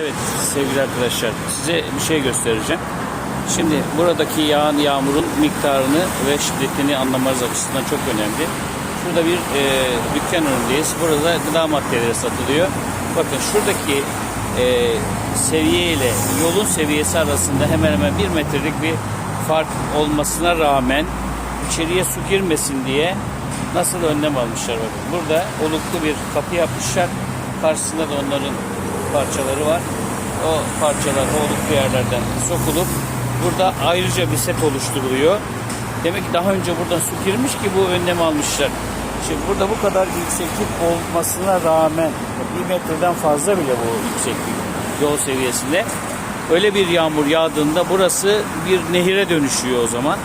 Evet sevgili arkadaşlar size bir şey göstereceğim. Şimdi buradaki yağan yağmurun miktarını ve şiddetini anlamanız açısından çok önemli. Şurada bir e, dükkan önündeyiz. Burada gıda maddeleri satılıyor. Bakın şuradaki e, seviye ile yolun seviyesi arasında hemen hemen bir metrelik bir fark olmasına rağmen içeriye su girmesin diye nasıl önlem almışlar bakın. Burada oluklu bir kapı yapmışlar. Karşısında da onların parçaları var. O parçalar o oluklu yerlerden sokulup burada ayrıca bir set oluşturuluyor. Demek ki daha önce buradan su girmiş ki bu önlemi almışlar. Şimdi burada bu kadar yükseklik olmasına rağmen bir metreden fazla bile bu yükseklik yol seviyesinde. Öyle bir yağmur yağdığında burası bir nehire dönüşüyor o zaman.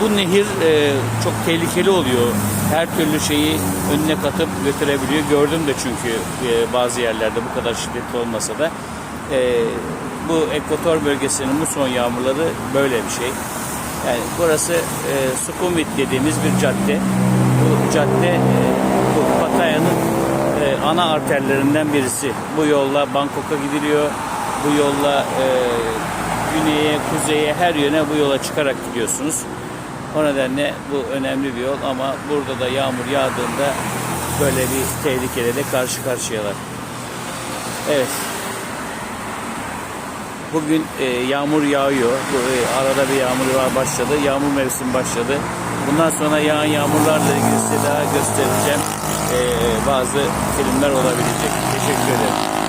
Bu nehir e, çok tehlikeli oluyor. Her türlü şeyi önüne katıp götürebiliyor. Gördüm de çünkü e, bazı yerlerde bu kadar şiddetli olmasa da e, bu ekvator bölgesinin bu son yağmurları böyle bir şey. Yani burası e, Sukhumvit dediğimiz bir cadde. Bu cadde e, bu Pattaya'nın e, ana arterlerinden birisi. Bu yolla Bangkok'a gidiliyor. Bu yolla e, güneye, kuzeye, her yöne bu yola çıkarak gidiyorsunuz. O nedenle bu önemli bir yol ama burada da yağmur yağdığında böyle bir tehlikeyle de karşı karşıyalar. Evet. Bugün e, yağmur yağıyor. Bu, e, arada bir yağmur var başladı. Yağmur mevsimi başladı. Bundan sonra yağan yağmurlarla ilgili size daha göstereceğim. E, bazı filmler olabilecek. Teşekkür ederim.